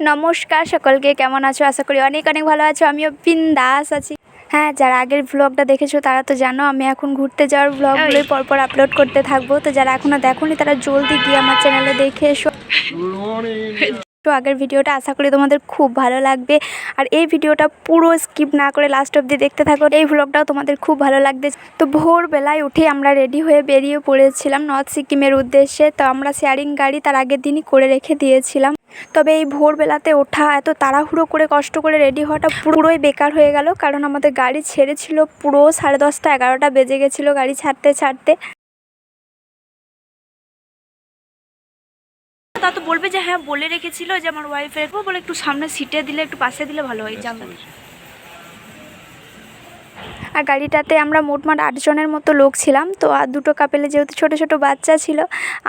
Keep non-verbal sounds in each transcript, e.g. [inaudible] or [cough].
নমস্কার সকলকে কেমন আছো? আশা করি অনেক অনেক ভালো আছো। আমিও দাস আছি। হ্যাঁ যারা আগের ব্লগটা দেখেছ তারা তো জানো আমি এখন ঘুরতে যাওয়ার ব্লগগুলোই পরপর আপলোড করতে থাকব। তো যারা এখনও দেখোনি তারা জলদি গিয়ে আমার চ্যানেলে দেখে এসো। তো আগের ভিডিওটা আশা করি তোমাদের খুব ভালো লাগবে। আর এই ভিডিওটা পুরো স্কিপ না করে লাস্ট অবধি দেখতে থাকো। এই ভ্লগটাও তোমাদের খুব ভালো লাগবে। তো ভোরবেলায় উঠে আমরা রেডি হয়ে বেরিয়ে পড়েছিলাম নর্থ সিকিমের উদ্দেশ্যে। তো আমরা শেয়ারিং গাড়ি তার আগের দিনই করে রেখে দিয়েছিলাম। তবে এই ভোরবেলাতে ওঠা, এত তাড়াহুড়ো করে, কষ্ট করে রেডি হওয়াটা পুরোই বেকার হয়ে গেল। কারণ আমাদের গাড়ি ছেড়েছিল পুরো সাড়ে দশটা, এগারোটা বেজে গেছিল গাড়ি ছাড়তে ছাড়তে। তা তো বলবে যে হ্যাঁ বলে রেখেছিল যে আমার ওয়াইফের বলে একটু সামনে সিটে দিলে একটু পাশে দিলে ভালো হয়। জানলা আর গাড়িটাতে আমরা মোটমাট আটজনের মতো লোক ছিলাম। তো আর দুটো কাপেলে যেহেতু ছোট ছোট বাচ্চা ছিল,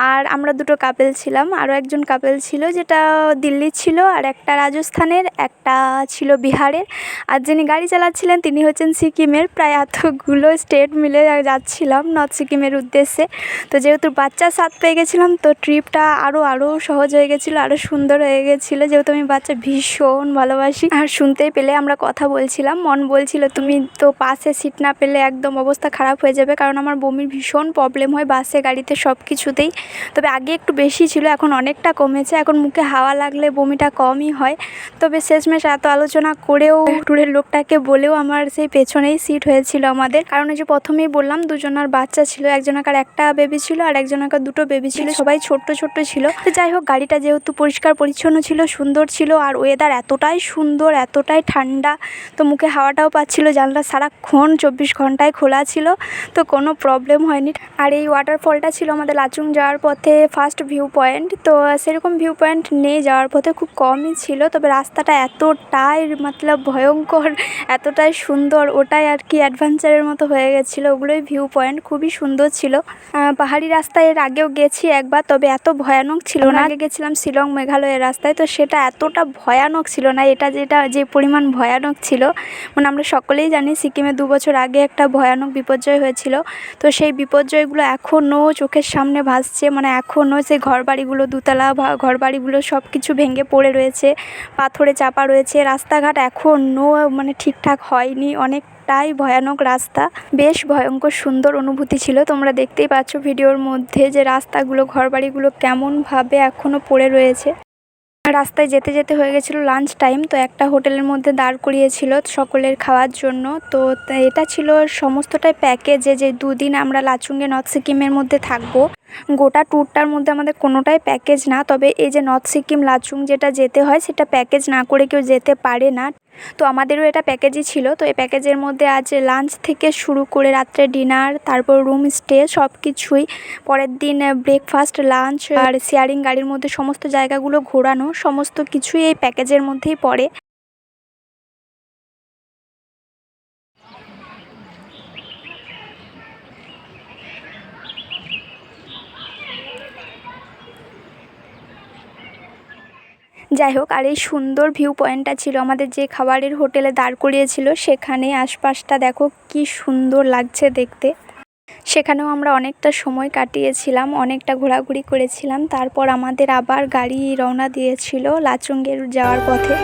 আর আমরা দুটো কাপেল ছিলাম। আরও একজন কাপেল ছিল যেটা দিল্লির ছিল, আর একটা রাজস্থানের, একটা ছিল বিহারের। আর যিনি গাড়ি চালাচ্ছিলেন তিনি হচ্ছেন সিকিমের। প্রায় এতগুলো স্টেট মিলে যাচ্ছিলাম নর্থ সিকিমের উদ্দেশ্যে। তো যেহেতু বাচ্চা সাথ পেয়ে গেছিলাম, তো ট্রিপটা আরও আরও সহজ হয়ে গেছিল, আরও সুন্দর হয়ে গেছিল। যেহেতু আমি বাচ্চা ভীষণ ভালোবাসি, আর শুনতেই পেলে আমরা কথা বলছিলাম। মন বলছিল, তুমি তো পাশে সিট না পেলে একদম অবস্থা খারাপ হয়ে যাবে, কারণ আমার বমির ভীষণ প্রবলেম হয় বাসে, গাড়িতে সব কিছুতেই। তবে আগে একটু বেশি ছিল, এখন অনেকটা কমেছে, এখন মুখে হাওয়া লাগলে বমিটা কমই হয়। তবে শেষমেশ এত আলোচনা করেও ট্যুরের লোকটাকে বলেও আমার সেই পেছনেই সিট হয়েছিল আমাদের। কারণ ওই যে প্রথমেই বললাম, দুজনার বাচ্চা ছিল একজনাকার একটা বেবি ছিল, আর একজনাকার দুটো বেবি ছিল, সবাই ছোট্ট ছোট্ট ছিল। তো যাই হোক, গাড়িটা যেহেতু পরিষ্কার পরিচ্ছন্ন ছিল, সুন্দর ছিল, আর ওয়েদার এতটাই সুন্দর, এতটাই ঠান্ডা, তো মুখে হাওয়াটাও পাচ্ছিল, জানলা সারাক্ষণ চব্বিশ ঘন্টায় খোলা ছিল, তো কোনো প্রবলেম হয়নি। আর এই ওয়াটারফলটা ছিল আমাদের লাচুং যাওয়ার পথে ফার্স্ট ভিউ পয়েন্ট তো সেরকম ভিউ পয়েন্ট নেই, যাওয়ার পথে খুব কমই ছিল, তবে রাস্তাটা এতটাই মতলব ভয়ঙ্কর, এতটাই সুন্দর, ওটাই আর কি অ্যাডভেঞ্চারের মতো হয়ে গেছিল, ওগুলোই ভিউ পয়েন্ট খুবই সুন্দর ছিল। পাহাড়ি রাস্তায় এর আগেও গেছি একবার, তবে এত ভয়ানক ছিল না। আগে গেছিলাম শিলং মেঘালয়ের রাস্তায়, তো সেটা এতটা ভয়ানক ছিল না, এটা যেটা যে পরিমাণ ভয়ানক ছিল মানে আমরা সকলেই জানি সিকিমে দু বছর আগে একটা ভয়ানক বিপর্যয় হয়েছিল। তো সেই বিপর্যয়গুলো এখনও চোখের সামনে ভাসছে। মানে এখনও সেই ঘরবাড়িগুলো, দুতলা ঘরবাড়িগুলো সব কিছু ভেঙে পড়ে রয়েছে। পাথরে চাপা রয়েছে। রাস্তাঘাট এখনও মানে ঠিকঠাক হয়নি। অনেক অনেকটাই ভয়ানক রাস্তা। বেশ ভয়ঙ্কর, সুন্দর অনুভূতি ছিল। তোমরা দেখতেই পাচ্ছ ভিডিওর মধ্যে যে রাস্তাগুলো, ঘরবাড়িগুলো কেমনভাবে এখনও পড়ে রয়েছে। রাস্তায় যেতে যেতে হয়ে গেছিল লাঞ্চ টাইম তো একটা হোটেলের মধ্যে দাঁড় করিয়েছিল সকলের খাওয়ার জন্য। তো এটা ছিল সমস্তটাই প্যাকেজে যে দুদিন আমরা লাচুঙ্গে নর্থ সিকিমের মধ্যে থাকব। গোটা ট্যুরটার মধ্যে আমাদের কোনোটাই প্যাকেজ না, তবে এই যে নর্থ সিকিম লাচুং যেটা যেতে হয়, সেটা প্যাকেজ না করে কেউ যেতে পারে না। তো আমাদেরও এটা প্যাকেজই ছিল। তো এই প্যাকেজের মধ্যে আজ লাঞ্চ থেকে শুরু করে রাত্রে ডিনার, তারপর রুম স্টে সব কিছুই পরের দিন ব্রেকফাস্ট লাঞ্চ আর শেয়ারিং গাড়ির মধ্যে সমস্ত জায়গাগুলো ঘোরানো, সমস্ত কিছুই এই প্যাকেজের মধ্যেই পড়ে। যাই হোক, আর এই সুন্দর ভিউ পয়েন্টটা ছিল আমাদের যে খাবারের হোটেলে দাঁড় করিয়েছিল, সেখানে আশপাশটা দেখো কি সুন্দর লাগছে দেখতে। সেখানেও আমরা অনেকটা সময় কাটিয়েছিলাম, অনেকটা ঘোরাঘুরি করেছিলাম, তারপর আমাদের আবার গাড়ি রওনা দিয়েছিল লাচুঙ্গের যাওয়ার পথে।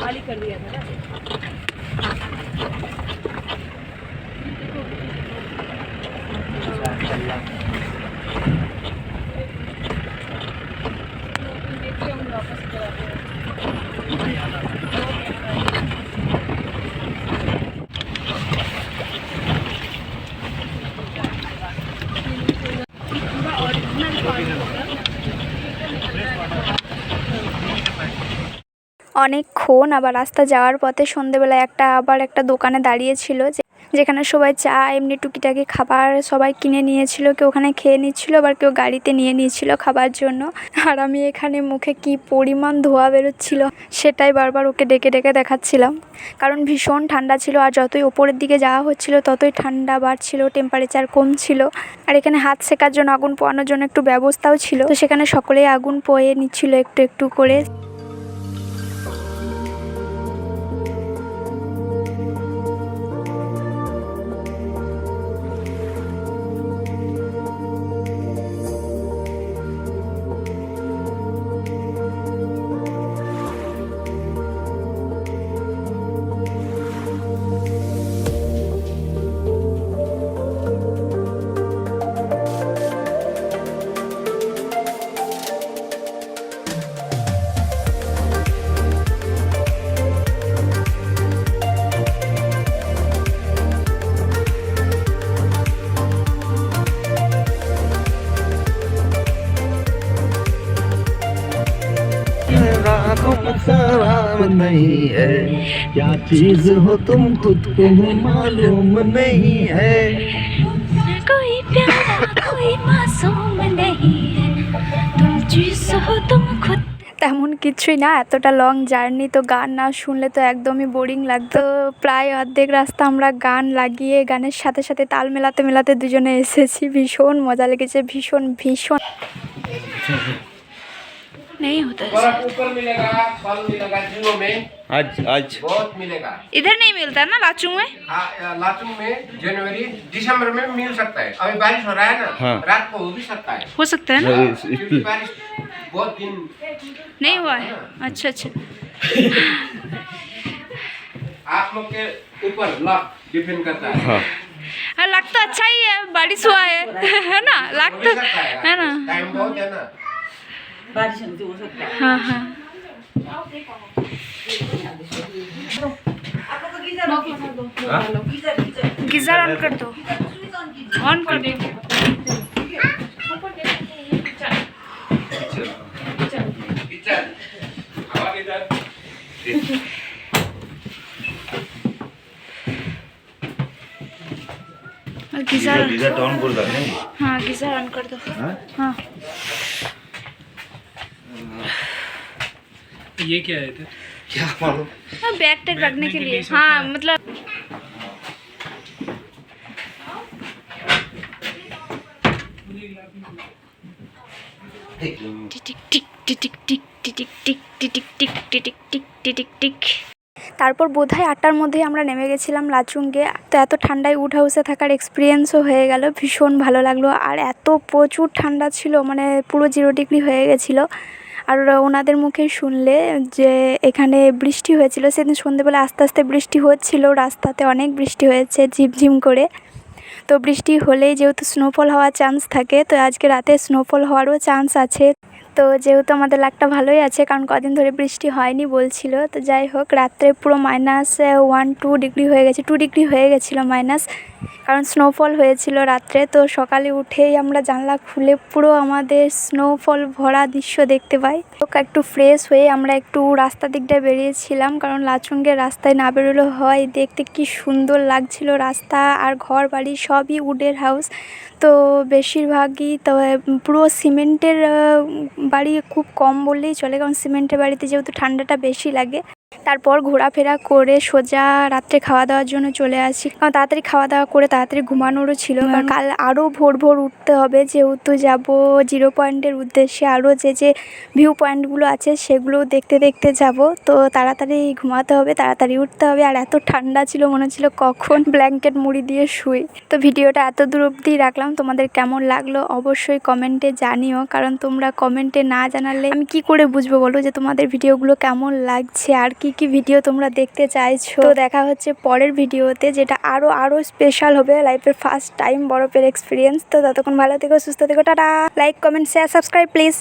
खाली कर दिया था ना? অনেকক্ষণ আবার রাস্তা যাওয়ার পথে সন্ধেবেলায় একটা আবার একটা দোকানে দাঁড়িয়েছিল যে, যেখানে সবাই চা, এমনি টুকিটাকি খাবার সবাই কিনে নিয়েছিল, কেউ ওখানে খেয়ে নিচ্ছিল, আবার কেউ গাড়িতে নিয়ে নিয়েছিল খাবার জন্য। আর আমি এখানে মুখে কি পরিমাণ ধোয়া বেরোচ্ছিল, সেটাই বারবার ওকে ডেকে ডেকে দেখাচ্ছিলাম। কারণ ভীষণ ঠান্ডা ছিল, আর যতই ওপরের দিকে যাওয়া হচ্ছিল, ততই ঠান্ডা বাড়ছিল টেম্পারেচার কম ছিল আর এখানে হাত শেখার জন্য, আগুন পোয়ানোর জন্য একটু ব্যবস্থাও ছিল। তো সেখানে সকলেই আগুন পোয়ে নিচ্ছিল একটু একটু করে। रातों में सलाम नहीं है क्या चीज हो तुम खुद को मालूम नहीं है कोई प्यारा कोई मासूम नहीं है तुम जिस हो तुम खुद তেমন কিছুই না এতটা লং জার্নি তো গান না শুনলে তো একদমই বোরিং লাগতো প্রায় অর্ধেক রাস্তা আমরা গান লাগিয়ে গানের সাথে সাথে তাল মেলাতে মেলাতে দুজনে এসেছি ভীষণ মজা লেগেছে ভীষণ ভীষণ नहीं होता ऊपर मिलेगा फल मिलेगा जियो में। आज आज। बहुत मिलेगा। इधर नहीं मिलता ना लाचू में? हाँ, लाचुंग में जनवरी दिसंबर में मिल सकता है। अभी बारिश हो रहा है ना हाँ। रात को हो भी सकता है। हो सकता है ना? क्योंकि बारिश बहुत दिन नहीं हुआ है? अच्छा अच्छा। आप लोग के ऊपर लक डिपेंड करता है। हाँ। हाँ लग तो अच्छा ही है बारिश हुआ है। [laughs] है ना? लग तो है है। ना? टाइम बहुत है ना। बारिश हो सकता है। हाँ हाँ। गीजर ऑन कर दो। ऑन कर दो। गीजर ऑन कर दो। हाँ गीजर ऑन कर दो। हाँ।, हाँ। ये क्या है इधर? क्या मालूम? बैग टैग रखने के लिए। हाँ मतलब তারপর বোধ হয় আটটার মধ্যেই আমরা নেমে গেছিলাম লাচুংকে তো এত ঠান্ডায় উড হাউসে থাকার এক্সপিরিয়েন্সও হয়ে গেল ভীষণ ভালো লাগল। আর এত প্রচুর ঠান্ডা ছিল মানে পুরো জিরো ডিগ্রি হয়ে গেছিল। আর ওনাদের মুখে শুনলে যে এখানে বৃষ্টি হয়েছিল, সেদিন সন্ধেবেলা আস্তে আস্তে বৃষ্টি হচ্ছিল, রাস্তাতে অনেক বৃষ্টি হয়েছে, ঝিমঝিম করে। তো বৃষ্টি হলেই যেহেতু স্নোফল হওয়ার চান্স থাকে, তো আজকে রাতে স্নোফল হওয়ারও চান্স আছে। তো যেহেতু আমাদের লাকটা ভালোই আছে, কারণ কদিন ধরে বৃষ্টি হয়নি বলছিল, তো যাই হোক, রাত্রে পুরো মাইনাস ওয়ান টু ডিগ্রি হয়ে গেছে টু ডিগ্রি হয়ে গেছিল মাইনাস কারণ স্নোফল হয়েছিল রাত্রে, তো সকালে উঠেই আমরা জানলা খুলে পুরো আমাদের স্নোফল ভরা দৃশ্য দেখতে পাই। একটু ফ্রেশ হয়ে আমরা একটু রাস্তা দিকটা বেরিয়েছিলাম, কারণ লাচুঙ্গের রাস্তায় না বেরোলে হয়। দেখতে কি সুন্দর লাগছিল রাস্তা আর ঘর বাড়ি সবই উডের হাউস তো বেশিরভাগই তো পুরো সিমেন্টের বাড়ি খুব কম বললেই চলে, কারণ সিমেন্টের বাড়িতে যেহেতু ঠান্ডাটা বেশি লাগে। তারপর ঘোরাফেরা করে সোজা রাত্রে খাওয়া দাওয়ার জন্য চলে আসি। কারণ তাড়াতাড়ি খাওয়া দাওয়া করে তাড়াতাড়ি ঘুমানোরও ছিল। কারণ কাল আরও ভোর ভোর উঠতে হবে। যেহেতু যাব জিরো পয়েন্টের উদ্দেশ্যে। আরও যে যে ভিউ পয়েন্টগুলো আছে সেগুলো দেখতে দেখতে যাব। তো তাড়াতাড়ি ঘুমাতে হবে তাড়াতাড়ি উঠতে হবে। আর এত ঠান্ডা ছিল মনে হচ্ছিল কখন ব্ল্যাঙ্কেট মুড়ি দিয়ে শুই। তো ভিডিওটা এত দূর অবধি রাখলাম। তোমাদের কেমন লাগল অবশ্যই কমেন্টে জানিও। কারণ তোমরা কমেন্টে না জানালে আমি কি করে বুঝব বলো? যে তোমাদের ভিডিওগুলো কেমন লাগছে? আর কি কি কি ভিডিও তোমরা দেখতে চাইছো? দেখা হচ্ছে পরের ভিডিওতে, যেটা আরও আরও স্পেশাল হবে লাইফের ফার্স্ট টাইম বরফের এক্সপিরিয়েন্স তো ততক্ষণ ভালো থেকো, সুস্থ থেকো, tata. Like comment share subscribe please